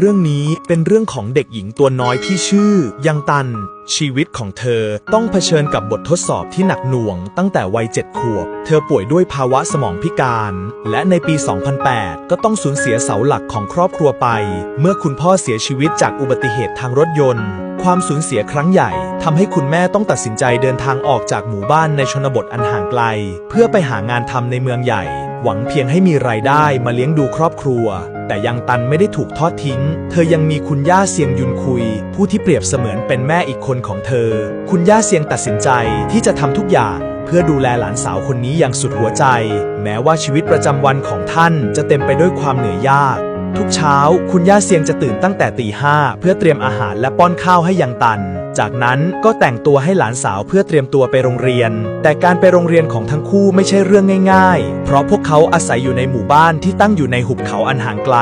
เรื่องนี้เป็นเรื่องของเด็กหญิงตัวน้อยที่ชื่อ ยังตัน ชีวิตของเธอต้องเผชิญกับบททดสอบที่หนักหน่วงตั้งแต่วัยเจ็ดขวบ เธอป่วยด้วยภาวะสมองพิการ และในปี 2008 ก็ต้องสูญเสียเสาหลักของครอบครัวไป เมื่อคุณพ่อเสียชีวิตจากอุบัติเหตุทางรถยนต์ ความสูญเสียครั้งใหญ่ทำให้คุณแม่ต้องตัดสินใจเดินทางออกจากหมู่บ้านในชนบทอันห่างไกล เพื่อไปหางานทำในเมืองใหญ่ หวังเพียงให้มีรายได้มาเลี้ยงดูครอบครัว แต่ยังตันไม่ได้ถูกทอดทิ้ง เธอยังมีคุณย่าเซียงยุนคุย ผู้ที่เปรียบเสมือนเป็นแม่อีกคนของเธอ คุณย่าเซียงตัดสินใจที่จะทำทุกอย่างเพื่อดูแลหลานสาวคนนี้อย่างสุดหัวใจ แม้ว่าชีวิตประจำวันของท่านจะเต็มไปด้วยความเหนื่อยยาก ทุกเช้าคุณย่าเซียงจะตื่นตั้งแต่ตีห้าเพื่อเตรียมอาหารและป้อนข้าวให้ยังตัน จากนั้นก็แต่งตัวให้หลานสาวเพื่อเตรียมตัวไปโรงเรียน แต่การไปโรงเรียนของทั้งคู่ไม่ใช่เรื่องง่าย ๆ เพราะพวกเขาอาศัยอยู่ในหมู่บ้านที่ตั้งอยู่ในหุบเขาอันห่างไกล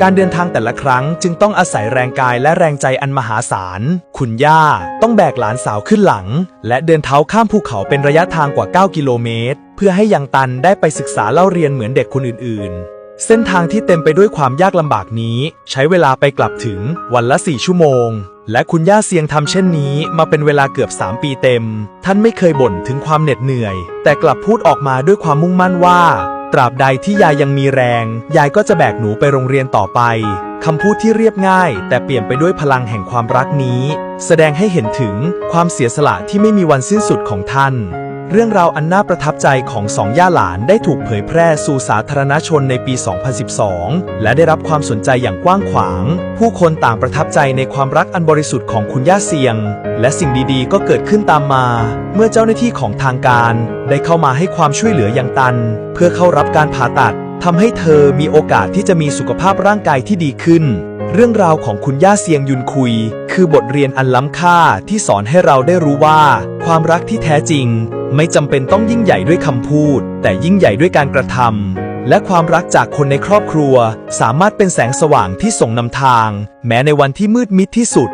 การเดินทางแต่ละครั้งจึงต้องอาศัยแรงกายและแรงใจอันมหาศาล คุณย่าต้องแบกหลานสาวขึ้นหลัง และเดินเท้าข้ามภูเขาเป็นระยะทางกว่า 9 กิโลเมตร เพื่อให้ยังตันได้ไปศึกษาเล่าเรียนเหมือนเด็กคนอื่นๆ เส้นทางที่เต็มไปด้วยความยากลำบากนี้ ใช้เวลาไปกลับถึงวันละ 4 ชั่วโมง และคุณย่าเซียงทำเช่นนี้มาเป็นเวลาเกือบ 3 ปีเต็ม ท่านไม่เคยบ่นถึงความเหน็ดเหนื่อย แต่กลับพูดออกมาด้วยความมุ่งมั่นว่า ตราบใดที่ยายยังมีแรง ยายก็จะแบกหนูไปโรงเรียนต่อไปคำพูดที่เรียบง่าย แต่เปลี่ยนไปด้วยพลังแห่งความรักนี้ แสดงให้เห็นถึงความเสียสละที่ไม่มีวันสิ้นสุดของท่าน เรื่องราวอันน่าประทับใจของสองย่าหลานได้ถูกเผยแพร่สู่สาธารณชนในปี 2012 และได้รับความสนใจอย่างกว้างขวาง ผู้คนต่างประทับใจในความรักอันบริสุทธิ์ของคุณย่าเซียง และสิ่งดีๆ ก็เกิดขึ้นตามมา เมื่อเจ้าหน้าที่ของทางการ ได้เข้ามาให้ความช่วยเหลืออย่างตัน เพื่อเข้ารับการผ่าตัดทำให้เธอมีโอกาสที่จะมีสุขภาพร่างกายที่ดีขึ้น เรื่องราวของคุณย่าเซียงยุนคุย คือบทเรียนอันล้ำค่าที่สอนให้เราได้รู้ว่า ความรักที่แท้จริง ไม่จำเป็นต้องยิ่งใหญ่ด้วยคำพูด แต่ยิ่งใหญ่ด้วยการกระทำและความรักจากคนในครอบครัว สามารถเป็นแสงสว่างที่ส่งนำทาง แม้ในวันที่มืดมิดที่สุด